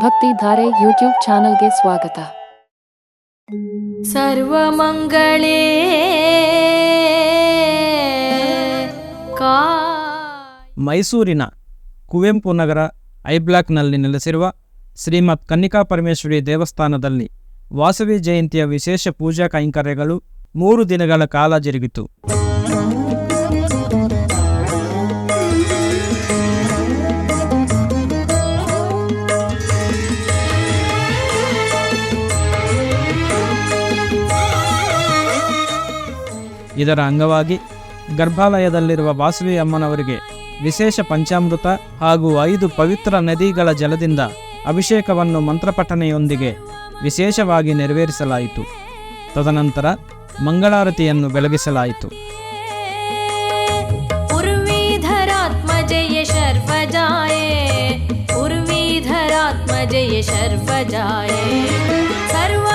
Bhaktidhare YouTube ಚಾನಲ್ಗೆ ಸ್ವಾಗತ. ಸರ್ವಮಂಗಳೇ ಕಾ ಮೈಸೂರಿನ ಕುವೆಂಪು ನಗರ ಐ ಬ್ಲಾಕ್ನಲ್ಲಿ ನೆಲೆಸಿರುವ ಶ್ರೀಮತ್ ಕನ್ನಿಕಾ ಪರಮೇಶ್ವರಿ ದೇವಸ್ಥಾನದಲ್ಲಿ ವಾಸವಿ ಜಯಂತಿಯ ವಿಶೇಷ ಪೂಜಾ ಕೈಂಕರ್ಯಗಳು ಮೂರು ದಿನಗಳ ಕಾಲ ಜರುಗಿತು. ಇದರ ಅಂಗವಾಗಿ ಗರ್ಭಾಲಯದಲ್ಲಿರುವ ವಾಸವಿ ಅಮ್ಮನವರಿಗೆ ವಿಶೇಷ ಪಂಚಾಮೃತ ಹಾಗೂ ಐದು ಪವಿತ್ರ ನದಿಗಳ ಜಲದಿಂದ ಅಭಿಷೇಕವನ್ನು ಮಂತ್ರಪಠನೆಯೊಂದಿಗೆ ವಿಶೇಷವಾಗಿ ನೆರವೇರಿಸಲಾಯಿತು ತದನಂತರ ಮಂಗಳಾರತಿಯನ್ನು ಬೆಳಗಿಸಲಾಯಿತು उर्वीधरात्मजय शर्वजाये उर्वीधरात्मजय शर्वजाये सर्वमङ्गलकाये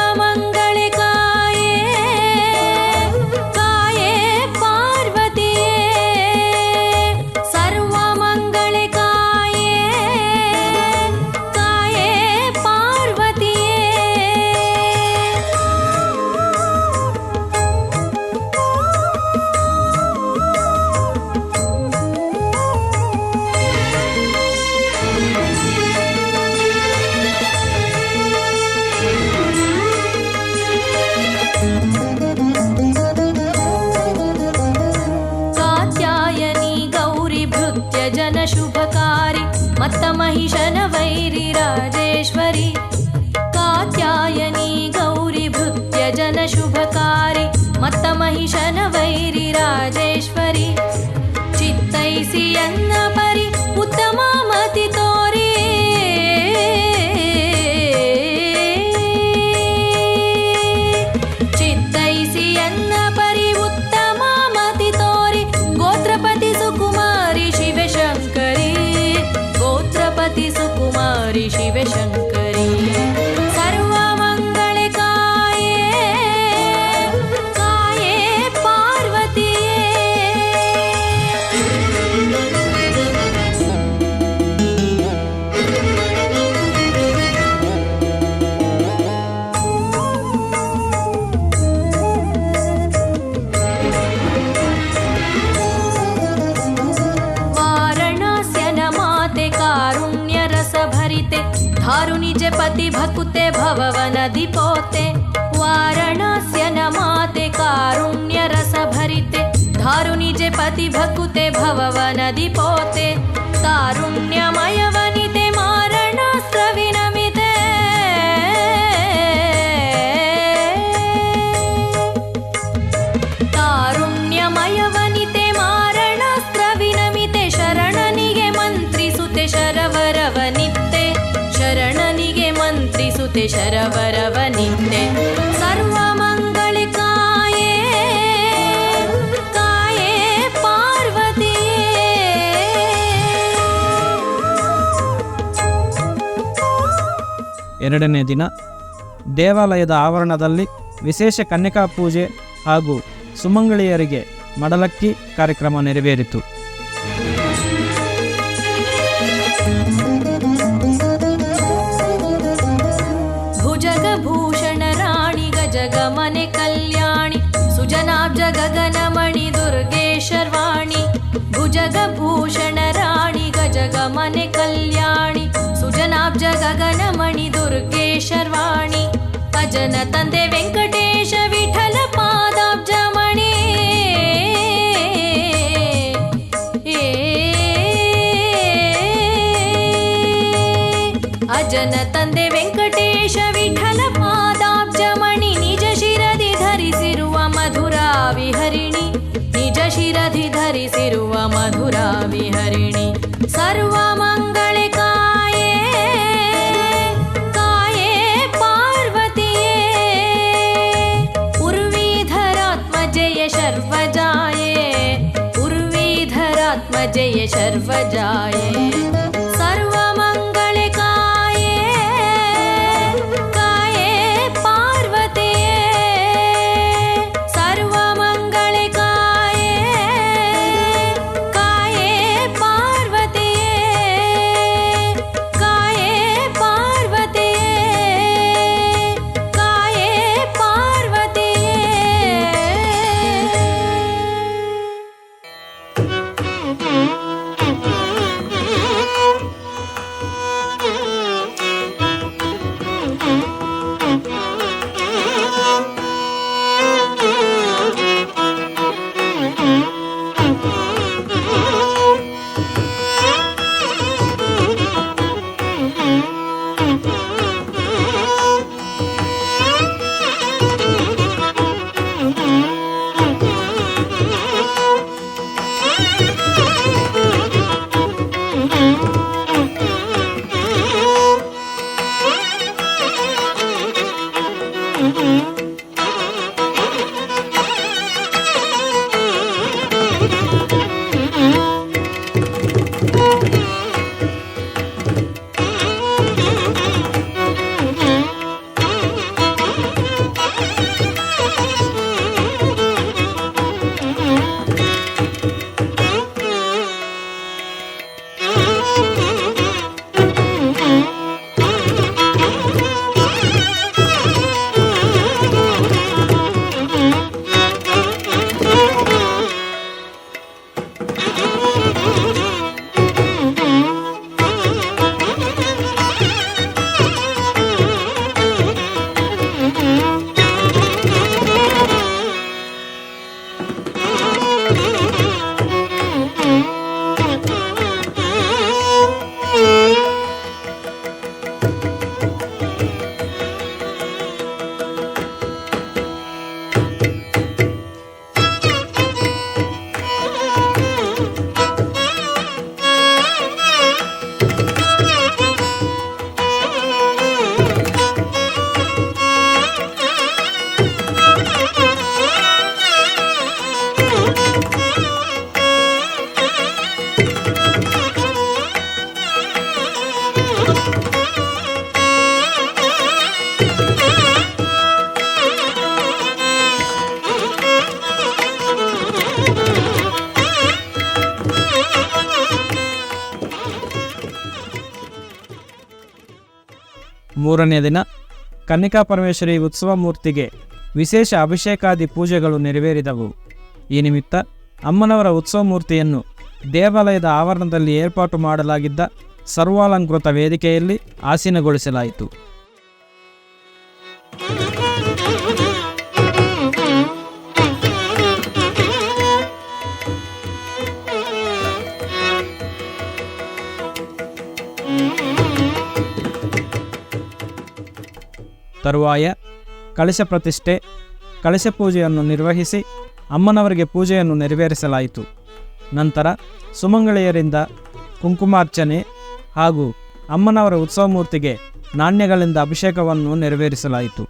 मत्त महिषन वैरि राजेश्वरी ಪತಿ పతి భకుతే భవవనది పోతే కారుణ్యమయవనితే ಮಾರಣಾಸ್ತ್ರವಿನಮಿತೆ. ಕಾರುಣ್ಯಮಯವನಿತೆ ಮಾರಣಾಸ್ತ್ರ ಶರಣನಿಗೆ ಮಂತ್ರಿಸುತ್ತೆ ಶರವರವನಿತೆ ಶರಣನಿಗೆ ಮಂತ್ರಿಸುತ್ತೆ ಶರವರವನಿತೆ ಎರಡನೇ ದಿನ ದೇವಾಲಯದ ಆವರಣದಲ್ಲಿ ವಿಶೇಷ ಕನ್ಯಕಾ ಪೂಜೆ ಹಾಗೂ ಸುಮಂಗಳಿಯರಿಗೆ ಮಡಲಕ್ಕಿ ಕಾರ್ಯಕ್ರಮ ನೆರವೇರಿತು. ಅಜನ ತಂದೆ ವೆಂಕಟೇಶ शर्वजाये उर्वीधरात्मजय जाए सर्वम you. ಮೂರನೇ ದಿನ ಕನ್ನಿಕಾ ಪರಮೇಶ್ವರಿ ಉತ್ಸವ ಮೂರ್ತಿಗೆ ವಿಶೇಷ ಅಭಿಷೇಕಾದಿ ಪೂಜೆಗಳು ನೆರವೇರಿದವು. ಈ ನಿಮಿತ್ತ ಅಮ್ಮನವರ ಉತ್ಸವ ಮೂರ್ತಿಯನ್ನು ದೇವಾಲಯದ ಆವರಣದಲ್ಲಿ ಏರ್ಪಾಟು ಮಾಡಲಾಗಿದ್ದ ಸರ್ವಾಲಂಕೃತ ವೇದಿಕೆಯಲ್ಲಿ ಆಸೀನಗೊಳಿಸಲಾಯಿತು. ತರುವಾಯ ಕಳಶ ಪ್ರತಿಷ್ಠೆ, ಕಳಶ ಪೂಜೆಯನ್ನು ನಿರ್ವಹಿಸಿ ಅಮ್ಮನವರಿಗೆ ಪೂಜೆಯನ್ನು ನೆರವೇರಿಸಲಾಯಿತು. ನಂತರ ಸುಮಂಗಳೆಯರಿಂದ ಕುಂಕುಮಾರ್ಚನೆ ಹಾಗೂ ಅಮ್ಮನವರ ಉತ್ಸವ ಮೂರ್ತಿಗೆ ನಾಣ್ಯಗಳಿಂದ ಅಭಿಷೇಕವನ್ನು ನೆರವೇರಿಸಲಾಯಿತು.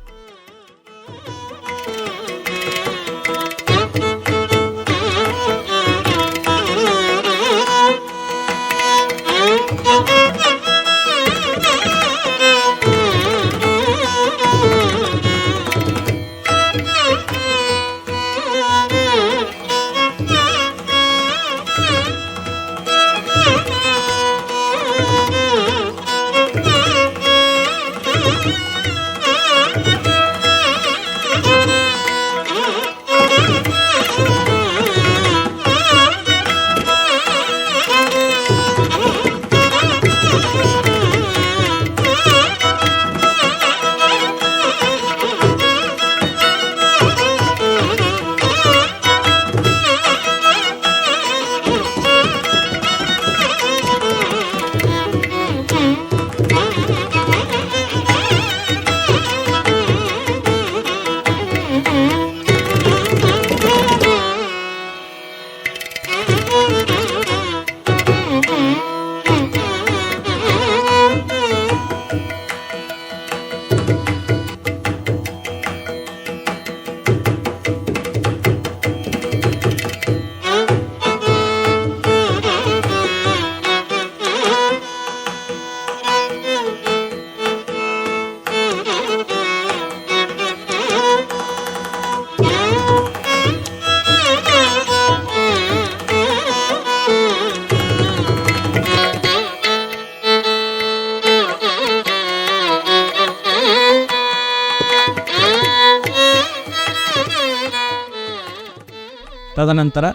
ತದನಂತರ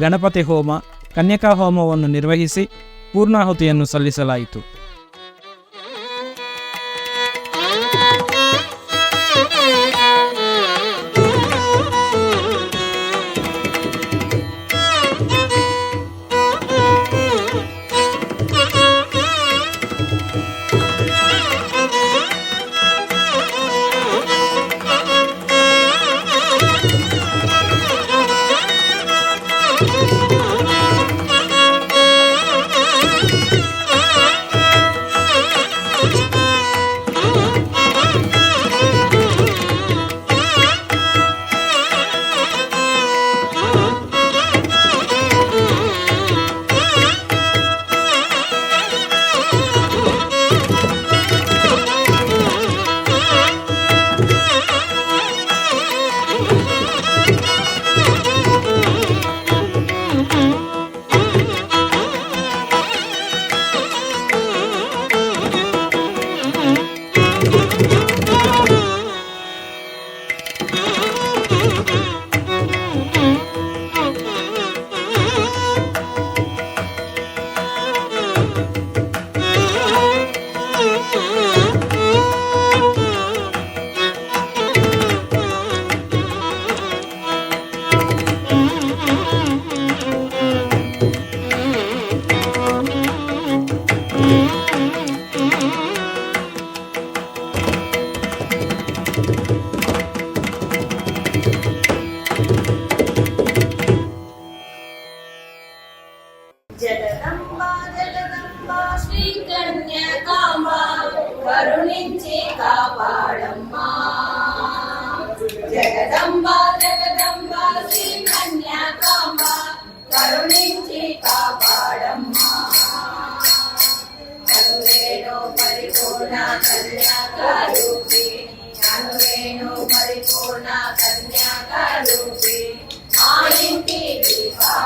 ಗಣಪತಿ ಹೋಮ ಕನ್ಯಕಾ ಹೋಮವನ್ನು ನಿರ್ವಹಿಸಿ ಪೂರ್ಣಾಹುತಿಯನ್ನು ಸಲ್ಲಿಸಲಾಯಿತು.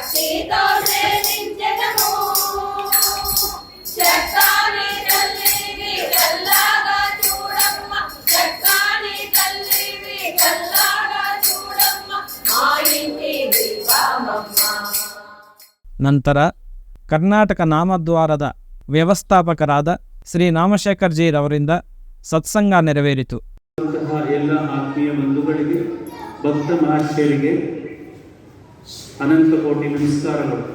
భక్తితో సేవించదము చక్కాని తల్లివి కల్లాగా చూడమ్మ చక్కాని తల్లివి కల్లాగా చూడమ్మ మా ఇంటి దీపమమ్మ ನಂತರ ಕರ್ನಾಟಕ ನಾಮದ್ವಾರದ ವ್ಯವಸ್ಥಾಪಕರಾದ ಶ್ರೀ ನಾಮಶೇಖರ್ಜಿರವರಿಂದ ಸತ್ಸಂಗ ನೆರವೇರಿತು ಅಂತಹ ಎಲ್ಲ ಆತ್ಮೀಯ ಬಂಧುಗಳಿಗೆ ಭಕ್ತ ಮಹಾಶಯರಿಗೆ ಅನಂತ ಕೋಟಿ ನಮಸ್ಕಾರಗಳು.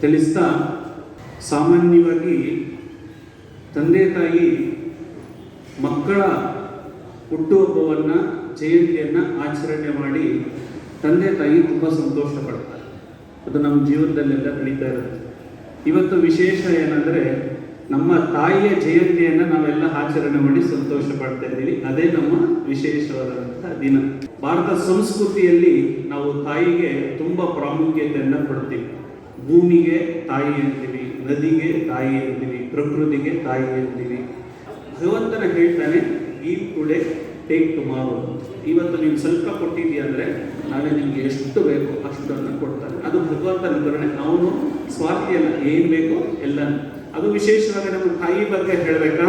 ತಿಳಿಸ್ತಾ ಸಾಮಾನ್ಯವಾಗಿ ತಂದೆ ತಾಯಿ ಮಕ್ಕಳ ಹುಟ್ಟುಹಬ್ಬವನ್ನು, ಜಯಂತಿಯನ್ನು ಆಚರಣೆ ಮಾಡಿ ತಂದೆ ತಾಯಿ ತುಂಬ ಸಂತೋಷ ಪಡ್ತಾರೆ. ಅದು ನಮ್ಮ ಜೀವನದಲ್ಲೆಲ್ಲ ನಡೀತಾ ಇರುತ್ತೆ. ಇವತ್ತು ವಿಶೇಷ ಏನಂದರೆ ನಮ್ಮ ತಾಯಿಯ ಜಯಂತಿಯನ್ನು ನಾವೆಲ್ಲ ಆಚರಣೆ ಮಾಡಿ ಸಂತೋಷ ಪಡ್ತಾ ಇದ್ದೀವಿ. ಅದೇ ನಮ್ಮ ವಿಶೇಷವಾದಂತಹ ದಿನ. ಭಾರತ ಸಂಸ್ಕೃತಿಯಲ್ಲಿ ನಾವು ತಾಯಿಗೆ ತುಂಬ ಪ್ರಾಮುಖ್ಯತೆಯನ್ನು ಕೊಡ್ತೀವಿ. ಭೂಮಿಗೆ ತಾಯಿ ಅಂತೀವಿ, ನದಿಗೆ ತಾಯಿ ಅಂತೀವಿ, ಪ್ರಕೃತಿಗೆ ತಾಯಿ ಅಂತೀವಿ. ಭಗವಂತನ ಹೇಳ್ತಾನೆ, ಈ ಟುಡೇ ಟೇಕ್ ಟುಮಾರೋ ಇವತ್ತು ನೀವು ಸ್ವಲ್ಪ ಕೊಟ್ಟಿದ್ದೀಯ ಅಂದರೆ ನಾಳೆ ನಿಮಗೆ ಎಷ್ಟು ಬೇಕೋ ಅಷ್ಟನ್ನು ಕೊಡ್ತಾನೆ ಅದು ಭಗವಂತನ ಕರುಣೆ. ಅವನು ಸ್ವಾರ್ಥಿಯಲ್ಲ. ಏನು ಬೇಕೋ ಎಲ್ಲ ಅದು ವಿಶೇಷವಾಗಿ ನಮ್ಮ ತಾಯಿ ಬಗ್ಗೆ ಹೇಳಬೇಕಾ?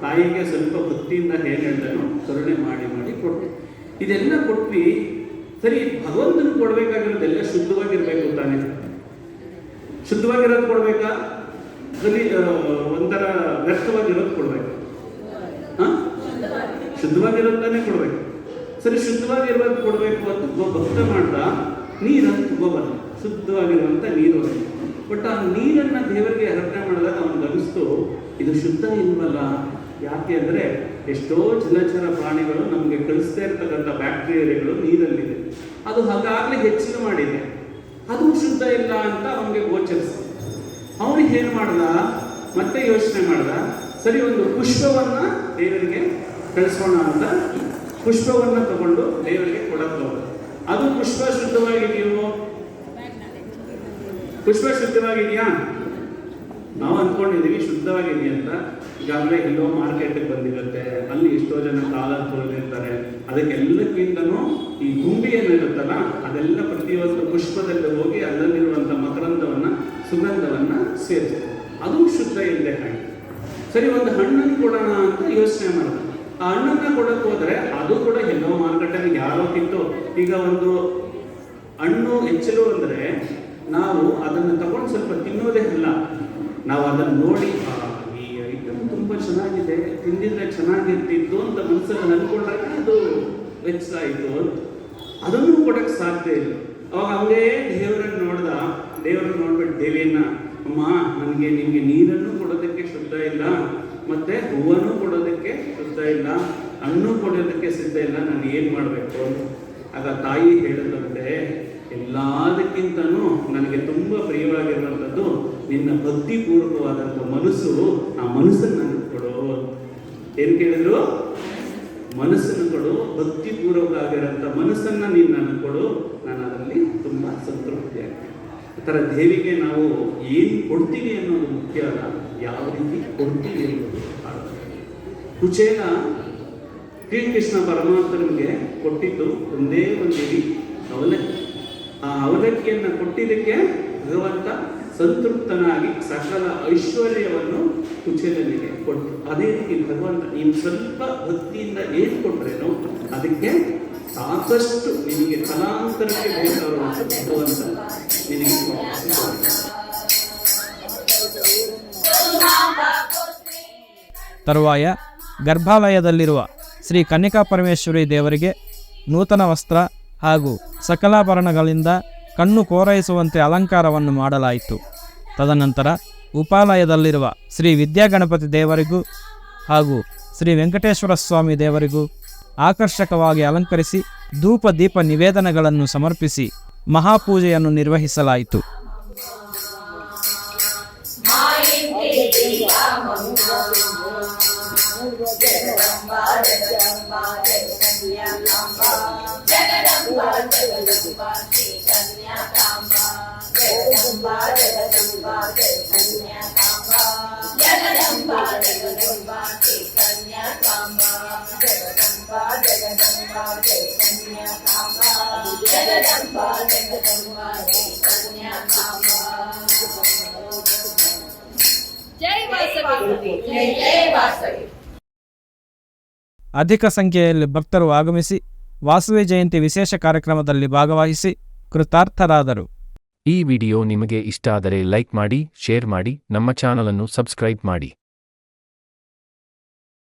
ತಾಯಿಗೆ ಸ್ವಲ್ಪ ಭಕ್ತಿಯಿಂದ ಹೇಗೆ ಹೇಳ್ತಾನೋ ಕರುಣೆ ಮಾಡಿ ಮಾಡಿ ಕೊಟ್ಟೆ ಇದೆಲ್ಲ ಕೊಟ್ವಿ, ಸರಿ ಭಗವಂತನ ಕೊಡಬೇಕಾಗಿರೋದೆಲ್ಲ ಶುದ್ಧವಾಗಿರ್ಬೇಕು ತಾನೇ. ಶುದ್ಧವಾಗಿರೋದು ಕೊಡ್ಬೇಕಾ? ಅದರಲ್ಲಿ ಒಂಥರ ವ್ಯರ್ಥವಾಗಿರೋದು ಕೊಡ್ಬೇಕು. ಹಾ? ಶುದ್ಧವಾಗಿರೋದನ್ನೇ ಕೊಡ್ಬೇಕು. ಸರಿ, ಶುದ್ಧವಾಗಿರೋದು ಕೊಡಬೇಕು ಅಂತ ಭಕ್ತ ಮಾಡ್ದ ನೀರನ್ನು ತಗೋಬಲ್ಲ ಶುದ್ಧವಾಗಿರುವಂಥ ನೀರು ಬಟ್ ಆ ನೀರನ್ನು ದೇವರಿಗೆ ಅರ್ಪಣೆ ಮಾಡಿದಾಗ ಅವನು ಗಮನಿಸ್ತು ಇದು ಶುದ್ಧ ಇಲ್ವಲ್ಲ? ಯಾಕೆ ಅಂದರೆ ಎಷ್ಟೋ ಜಲಚರ ಪ್ರಾಣಿಗಳು ನಮಗೆ ಕಳಿಸ್ತಾ ಇರ್ತಕ್ಕಂಥ ಬ್ಯಾಕ್ಟೀರಿಯಾಗಳು ನೀರಲ್ಲಿದೆ. ಅದು ಹಾಗಾಗಲೇ ಹೆಚ್ಚಿನ ಮಾಡಿದೆ. ಅದು ಶುದ್ಧ ಇಲ್ಲ ಅಂತ ಅವನಿಗೆ ಗೋಚರಿಸ್ತು. ಅವನಿಗೆ ಏನು ಮಾಡ್ದ? ಮತ್ತೆ ಯೋಚನೆ ಮಾಡ್ದ, ಸರಿ ಒಂದು ಪುಷ್ಪವನ್ನ ದೇವರಿಗೆ ಕಳಿಸೋಣ ಅಂತ. ಪುಷ್ಪವನ್ನ ತಗೊಂಡು ದೇವರಿಗೆ ಕೊಡಕ್ಕೆ ಅದು ಪುಷ್ಪ ಶುದ್ಧವಾಗಿದೆಯೋ? ಪುಷ್ಪ ಶುದ್ಧವಾಗಿದೆಯಾ ನಾವು ಅಂದ್ಕೊಂಡಿದ್ದೀವಿ ಶುದ್ಧವಾಗಿದೆಯಾ ಅಂತ. ಈಗಾಗಲೇ ಎಲ್ಲೋ ಮಾರ್ಕೆಟ್ಗೆ ಬಂದಿರುತ್ತೆ. ಅಲ್ಲಿ ಎಷ್ಟೋ ಜನ ಕಾಲ ತೊಳೆದಿರ್ತಾರೆ. ಅದಕ್ಕೆಲ್ಲಕ್ಕಿಂತನೂ ಈ ಗುಂಬಿ ಏನಿರುತ್ತಲ್ಲ ಅದೆಲ್ಲ ಪ್ರತಿಯೊಂದು ಪುಷ್ಪದಲ್ಲಿ ಹೋಗಿ ಅಲ್ಲಲ್ಲಿರುವಂಥ ಮಕರಂದವನ್ನ, ಸುಗಂಧವನ್ನ ಸೇರಿಸ್ತದೆ ಅದು ಶುದ್ಧ ಇಲ್ಲದೆ ಹಾಗೆ ಸರಿ, ಒಂದು ಹಣ್ಣನ್ನು ಕೊಡೋಣ ಅಂತ ಯೋಚನೆ ಮಾಡೋದು. ಆ ಹಣ್ಣನ್ನ ಕೊಡಕ್ಕೆ ಹೋದ್ರೆ ಅದು ಕೂಡ ಎಲ್ಲೋ ಮಾರುಕಟ್ಟೆಗೆ ಯಾರೋ ಕಿತ್ತು ಈಗ ಒಂದು ಹಣ್ಣು ಹೆಚ್ಚಲು ಅಂದರೆ ನಾವು ಅದನ್ನು ತಗೊಂಡು ಸ್ವಲ್ಪ ತಿನ್ನೋದೇ ಅಲ್ಲ. ನಾವು ಅದನ್ನು ನೋಡಿ "ಆ, ಈ ಐಟಮ್ ತುಂಬ ಚೆನ್ನಾಗಿದೆ ತಿಂದಿದ್ರೆ ಚೆನ್ನಾಗಿರ್ತಿತ್ತು ಅಂತ ಮನಸ್ಸಲ್ಲಿ ಅಂದ್ಕೊಂಡಾಗ ಅದು ವೆಚ್ಚ ಆಯಿತು. ಅದನ್ನು ಕೊಡಕ್ಕೆ ಸಾಧ್ಯ ಇಲ್ಲ. ಅವಾಗ ಅವೇ ದೇವರನ್ನು ನೋಡ್ದ ದೇವರನ್ನು ನೋಡ್ಬಿಟ್ಟು ದೇವಿಯನ್ನ ಅಮ್ಮ ನನಗೆ ನಿಮಗೆ ನೀರನ್ನು ಕೊಡೋದಕ್ಕೆ ಶುದ್ಧ ಇಲ್ಲ ಮತ್ತೆ ಹೂವನ್ನು ಕೊಡೋದಕ್ಕೆ ಶುದ್ಧ ಇಲ್ಲ ಹಣ್ಣು ಕೊಡೋದಕ್ಕೆ ಸಿದ್ಧ ಇಲ್ಲ ನಾನು ಏನು ಮಾಡಬೇಕು? ಆಗ ತಾಯಿ ಹೇಳಿದಂತೆ ಎಲ್ಲದಕ್ಕಿಂತನೂ ನನಗೆ ತುಂಬ ಪ್ರಿಯವಾಗಿರುವಂಥದ್ದು ನಿನ್ನ ಭಕ್ತಿಪೂರ್ವಕವಾದಂಥ ಮನಸ್ಸು. ಆ ಮನಸ್ಸನ್ನು ನನಗೆ ಕೊಡು. ಏನು ಕೇಳಿದ್ರು? ಮನಸ್ಸನ್ನು ಕೊಡು. ಭಕ್ತಿಪೂರ್ವಕ ಆಗಿರೋಂಥ ಮನಸ್ಸನ್ನು ನೀನು ನನಗೆ ಕೊಡು. ನಾನು ಅದರಲ್ಲಿ ತುಂಬ ಸಂತೃಪ್ತಿ ಆಗ್ತೀನಿ ಥರ ದೇವಿಗೆ ನಾವು ಏನು ಕೊಡ್ತೀವಿ ಅನ್ನೋದು ಮುಖ್ಯ ಅಲ್ಲ. ಯಾವ ರೀತಿ ಕೊಡ್ತೀವಿ ಅನ್ನೋದು ಕುಚೇಲ ಶ್ರೀಕೃಷ್ಣ ಪರಮಾತ್ಮನಿಗೆ ಕೊಟ್ಟಿದ್ದು ಒಂದೇ ಒಂದು ಅವಲಕ್ಕಿ. ಆ ಅವಲಕ್ಕಿಯನ್ನು ಕೊಟ್ಟಿದ್ದಕ್ಕೆ ಭಗವಂತ ಸಂತೃಪ್ತನಾಗಿ ಸಕಲ ಐಶ್ವರ್ಯವನ್ನು ಕುಚೇಲನಿಗೆ ಕೊಟ್ಟು, ಅದೇ ರೀತಿ ಭಗವಂತ ನೀನು ಸ್ವಲ್ಪ ಭಕ್ತಿಯಿಂದ ಏನು ಕೊಟ್ರೇನೋ ಅದಕ್ಕೆ ಸಾಕಷ್ಟು ನಿನಗೆ ಕಲಾಂತರಕ್ಕೆ ಬೇಕಾಗುವಂಥ ಭಗವಂತ ನಿನಗೆ. ತರುವಾಯ ಗರ್ಭಾಲಯದಲ್ಲಿರುವ ಶ್ರೀ ಕನ್ನಿಕಾ ಪರಮೇಶ್ವರಿ ದೇವರಿಗೆ ನೂತನ ವಸ್ತ್ರ ಹಾಗೂ ಸಕಲಾಭರಣಗಳಿಂದ ಕಣ್ಣು ಕೋರೈಸುವಂತೆ ಅಲಂಕಾರವನ್ನು ಮಾಡಲಾಯಿತು. ತದನಂತರ ಉಪಾಲಯದಲ್ಲಿರುವ ಶ್ರೀ ವಿದ್ಯಾಗಣಪತಿ ದೇವರಿಗೂ ಹಾಗೂ ಶ್ರೀ ವೆಂಕಟೇಶ್ವರ ಸ್ವಾಮಿ ದೇವರಿಗೂ ಆಕರ್ಷಕವಾಗಿ ಅಲಂಕರಿಸಿ ಧೂಪ ದೀಪ ನಿವೇದನೆಗಳನ್ನು ಸಮರ್ಪಿಸಿ ಮಹಾಪೂಜೆಯನ್ನು ನಿರ್ವಹಿಸಲಾಯಿತು. ಜೈ ವಾಸವಿ ಜೈ ಜೈ ವಾಸವಿ ಅಧಿಕ ಸಂಖ್ಯೆಯಲ್ಲಿ ಭಕ್ತರು ಆಗಮಿಸಿ ವಾಸವಿ ಜಯಂತಿ ವಿಶೇಷ ಕಾರ್ಯಕ್ರಮದಲ್ಲಿ ಭಾಗವಹಿಸಿ ಕೃತಾರ್ಥರಾದರು. ಈ ವಿಡಿಯೋ ನಿಮಗೆ ಇಷ್ಟ ಆದರೆ ಲೈಕ್ ಮಾಡಿ, ಶೇರ್ ಮಾಡಿ, ನಮ್ಮ ಚಾನಲನ್ನು ಸಬ್ಸ್ಕ್ರೈಬ್ ಮಾಡಿ.